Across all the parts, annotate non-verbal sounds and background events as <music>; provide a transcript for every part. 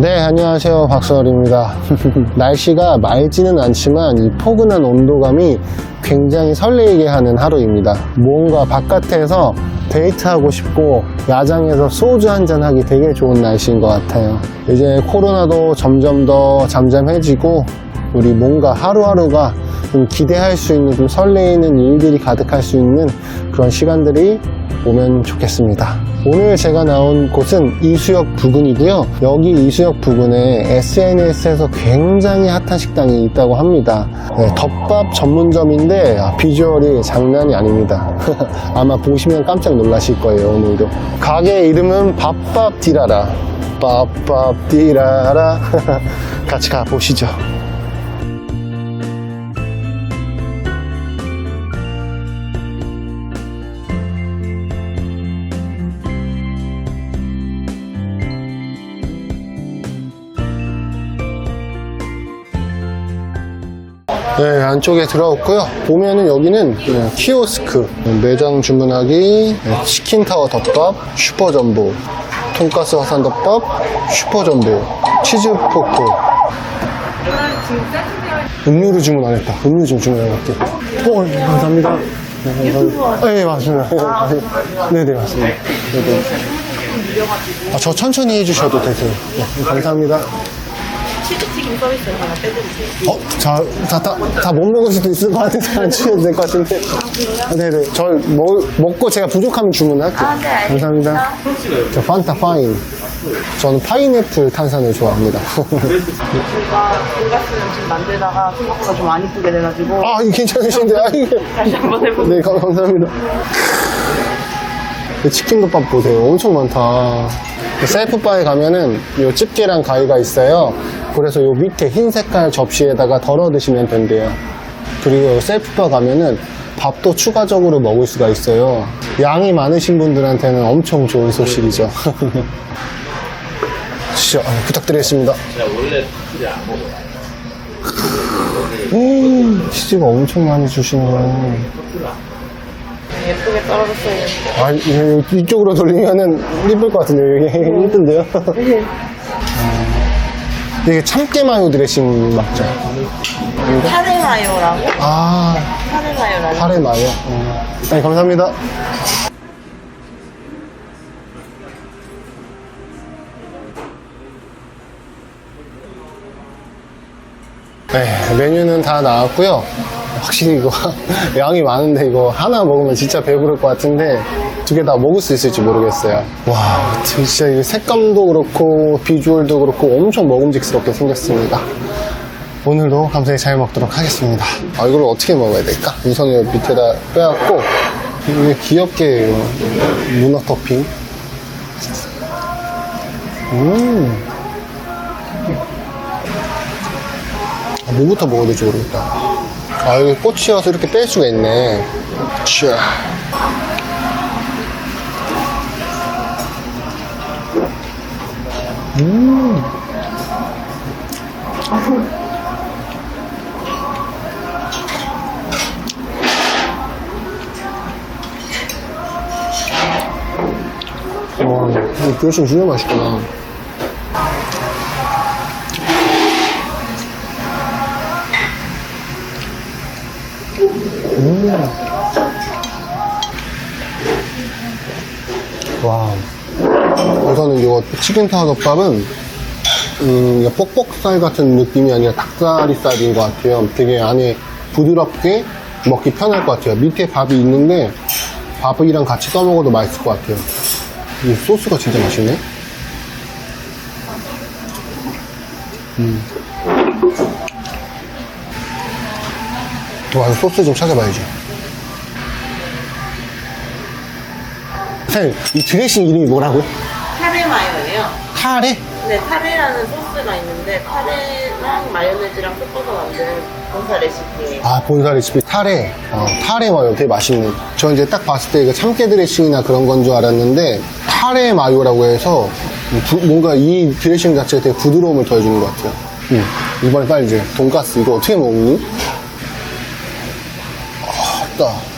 네, 안녕하세요. 박서울입니다. <laughs> 날씨가 맑지는 않지만 이 포근한 온도감이 굉장히 설레이게 하는 하루입니다. 뭔가 바깥에서 데이트하고 싶고 야장에서 소주 한잔 하기 되게 좋은 날씨인 것 같아요. 이제 코로나도 점점 더 잠잠해지고 우리 뭔가 하루하루가 좀 기대할 수 있는 좀 설레이는 일들이 가득할 수 있는 그런 시간들이 오면 좋겠습니다. 오늘 제가 나온 곳은 이수역 부근이고요. 여기 이수역 부근에 SNS에서 굉장히 핫한 식당이 있다고 합니다. 네, 덮밥 전문점인데 아, 비주얼이 장난이 아닙니다. <laughs> 아마 보시면 깜짝 놀라실 거예요, 오늘도. 가게 이름은 밥밥 디라라. 밥밥 디라라. <laughs> 같이 가보시죠. 네, 안쪽에 들어왔고요. 보면은 여기는 그냥 키오스크, 매장 주문하기, 네, 치킨타워 덮밥, 슈퍼전보, 돈가스 화산 덮밥, 슈퍼전보, 치즈포크. 음료를 주문 안 했다. 음료 좀 주문해볼게. 어, 네, 감사합니다. 네, 감사합니다. 네, 맞습니다. 네, 네, 맞습니다. 네, 네. 아, 저 천천히 해주셔도 되세요. 네, 감사합니다. 치즈튀김 서비스 하나 빼드릴게요. 어, 자, 다, 다, 다 못 먹을 수도 있을 것 같아서 안 주셔도 될 것 같은데. 아, 네네. 저 먹, 먹고 제가 부족하면 주문할게요. 아, 네, 알겠습니다. 감사합니다. 저 판타 파인. 저는 파인애플 탄산을 좋아합니다. 제가 돈가스는 지금 만들다가 생각보다 좀 안 이쁘게 돼가지고 아, 이거 괜찮으신데? 아, 이게. 다시 한번 해보세요. 네, 감- 감사합니다. 이 치킨덮밥 보세요. 엄청 많다. 셀프바에 가면은 요 집게랑 가위가 있어요. 그래서 요 밑에 흰 색깔 접시에다가 덜어 드시면 된대요. 그리고 셀프바 가면은 밥도 추가적으로 먹을 수가 있어요. 양이 많으신 분들한테는 엄청 좋은 소식이죠. <laughs> 진짜 아, 부탁드리겠습니다. 음, 치즈가 엄청 많이 주시네. 예쁘게 떨어졌어요. 아, 이- 이쪽으로 돌리면은 이쁠 것 같은데요. 이게 <laughs> 이쁜데요? <laughs> 음, 이게 참깨 마요 드레싱 맞죠? 카레마요라고? 아, 카레마요라고? 카레 마요. 어. 네, 감사합니다. 네, 메뉴는 다 나왔고요. 확실히 이거 <laughs> 양이 많은데 이거 하나 먹으면 진짜 배부를 것 같은데 두 개 다 먹을 수 있을지 모르겠어요. 와, 진짜 이 색감도 그렇고 비주얼도 그렇고 엄청 먹음직스럽게 생겼습니다. 오늘도 감사히 잘 먹도록 하겠습니다. 아, 이걸 어떻게 먹어야 될까? 우선은 밑에다 빼갖고, 이게 귀엽게 문어 토핑. 음. 아, 뭐부터 먹어야 될지 모르겠다. 아, 여기 꼬치여서 이렇게 뺄 수가 있네. 자. 음. 와, 이 드레싱 진짜 맛있구나. 와. 우선은 이거 치킨 타워 덮밥은 음, 뻑뻑살 같은 느낌이 아니라 닭다리 살인 것 같아요. 되게 안에 부드럽게 먹기 편할 것 같아요. 밑에 밥이 있는데 밥이랑 같이 떠먹어도 맛있을 것 같아요. 이 소스가 진짜 맛있네. 음. 와, 이 소스 좀 찾아봐야지. 선생님, 이 드레싱 이름이 뭐라고요? 카레 마요예요. 카레? 네, 카레라는 소스가 있는데 카레랑 마요네즈랑 섞어서 만든 본사 레시피예요. 아, 본사 레시피 타레. 어, 타레 마요 되게 맛있네. 저 이제 딱 봤을 때 이거 참깨 드레싱이나 그런 건 줄 알았는데 타레 마요라고 해서 부- 뭔가 이 드레싱 자체가 되게 부드러움을 더해주는 것 같아요. 음, 이번에 빨리 이제 돈가스 이거 어떻게 먹니? 아, 따.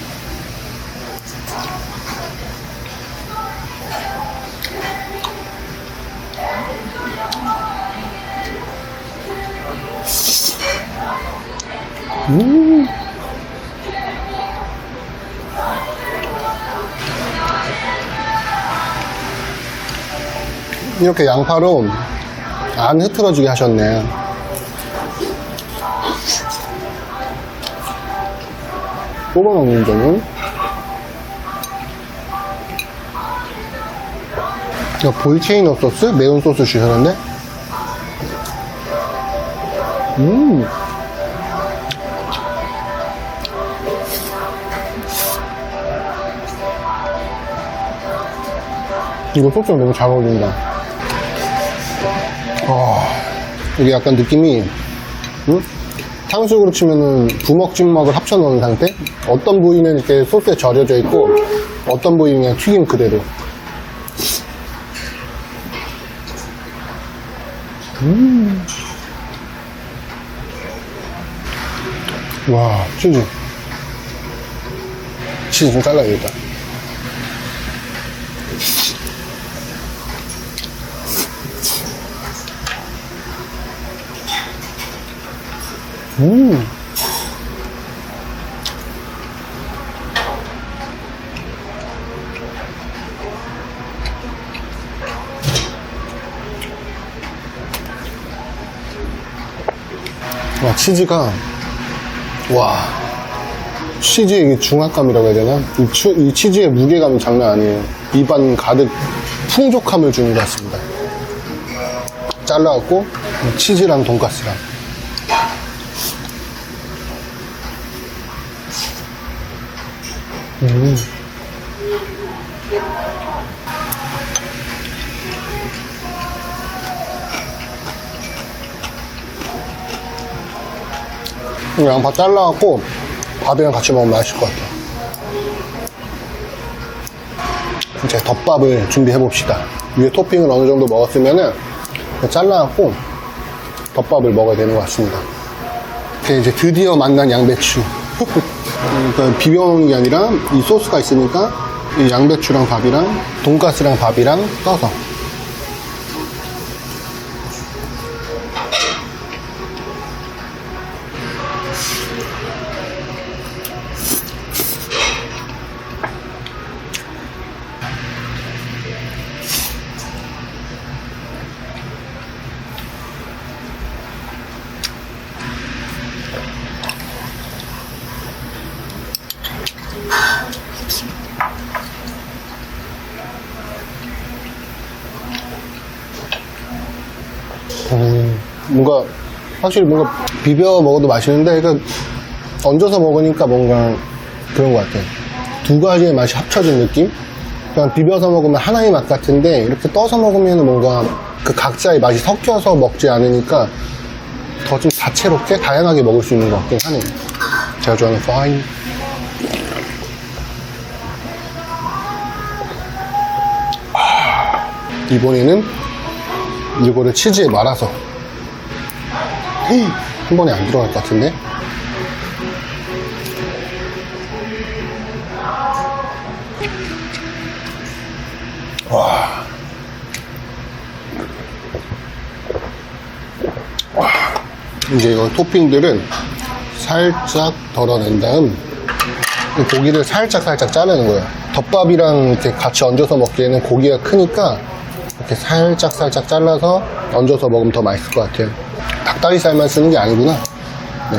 음. 이렇게 양파로 안 흐트러지게 하셨네. 뽑아 먹는 점은 이거 볼체이너 소스? 매운 소스 주셨는데 음 이거 소스랑 너무 잘 어울린다. 아 이게 약간 느낌이 응? 탕수육으로 치면은 부먹 찍먹을 합쳐 넣은 상태? 어떤 부위는 이렇게 소스에 절여져 있고 어떤 부위는 그냥 튀김 그대로. 와 치즈. 치즈 좀 잘라야겠다 음 와, 치즈가, 와, 치즈의 중압감이라고 해야 되나? 이, 추- 이 치즈의 무게감이 장난 아니에요. 입안 가득 풍족함을 주는 것 같습니다. 잘라갖고, 이 치즈랑 돈가스랑. 음. 이 양파 잘라갖고 밥이랑 같이 먹으면 맛있을 것 같아요. 이제 덮밥을 준비해 봅시다. 위에 토핑을 어느 정도 먹었으면은 잘라갖고 덮밥을 먹어야 되는 것 같습니다. 이제 드디어 만난 양배추. <laughs> 그러니까 비벼 먹는 게 아니라 이 소스가 있으니까 이 양배추랑 밥이랑 돈가스랑 밥이랑 떠서 뭔가 확실히 뭔가 비벼 먹어도 맛있는데 그 얹어서 먹으니까 뭔가 그런 것 같아요. 두 가지의 맛이 합쳐진 느낌? 그냥 비벼서 먹으면 하나의 맛 같은데 이렇게 떠서 먹으면 뭔가 그 각자의 맛이 섞여서 먹지 않으니까 더 좀 다채롭게 다양하게 먹을 수 있는 것 같긴 하네요. 제가 좋아하는 파인. 아, 이번에는 이거를 치즈에 말아서 헤이, 한 번에 안 들어갈 것 같은데 와. 와. 이제 이거 토핑들은 살짝 덜어낸 다음 이 고기를 살짝 살짝 자르는 거예요 덮밥이랑 이렇게 같이 얹어서 먹기에는 고기가 크니까 이렇게 살짝 살짝 잘라서 얹어서 먹으면 더 맛있을 것 같아요. 닭다리살만 쓰는 게 아니구나. 네.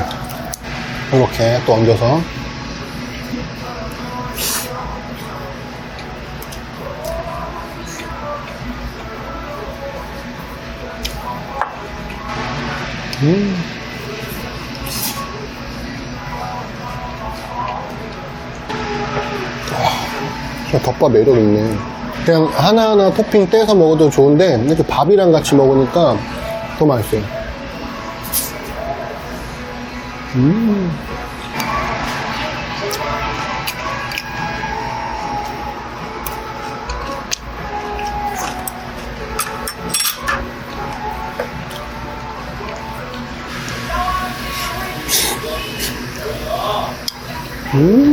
이렇게 또 얹어서. 음. 와, 덮밥 매력 있네. 그냥 하나하나 토핑 떼서 먹어도 좋은데 이렇게 밥이랑 같이 먹으니까 더 맛있어요. 음. 음.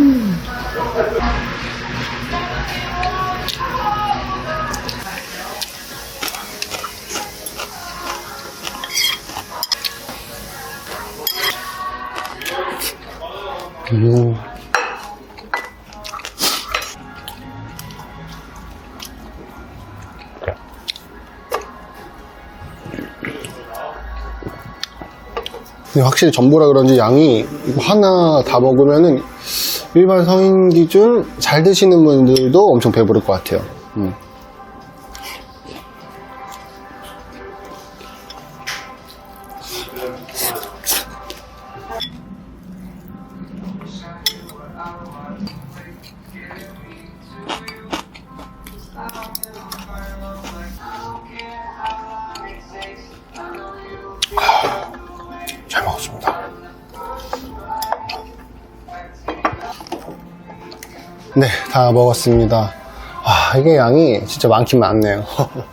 음. 확실히 전부라 그런지 양이 이거 하나 다 먹으면은 일반 성인 기준 잘 드시는 분들도 엄청 배부를 것 같아요. 음. 네, 다 먹었습니다. 아, 이게 양이 진짜 많긴 많네요.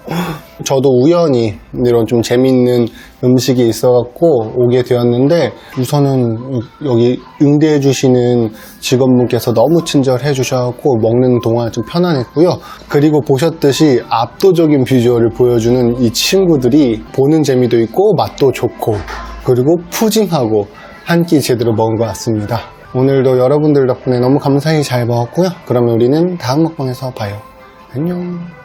<laughs> 저도 우연히 이런 좀 재밌는 음식이 있어갖고 오게 되었는데 우선은 여기 응대해 주시는 직원분께서 너무 친절해 주셔갖고 먹는 동안 좀 편안했고요. 그리고 보셨듯이 압도적인 비주얼을 보여주는 이 친구들이 보는 재미도 있고 맛도 좋고 그리고 푸짐하고 한 끼 제대로 먹은 것 같습니다. 오늘도 여러분들 덕분에 너무 감사히 잘 먹었고요. 그러면 우리는 다음 먹방에서 봐요. 안녕.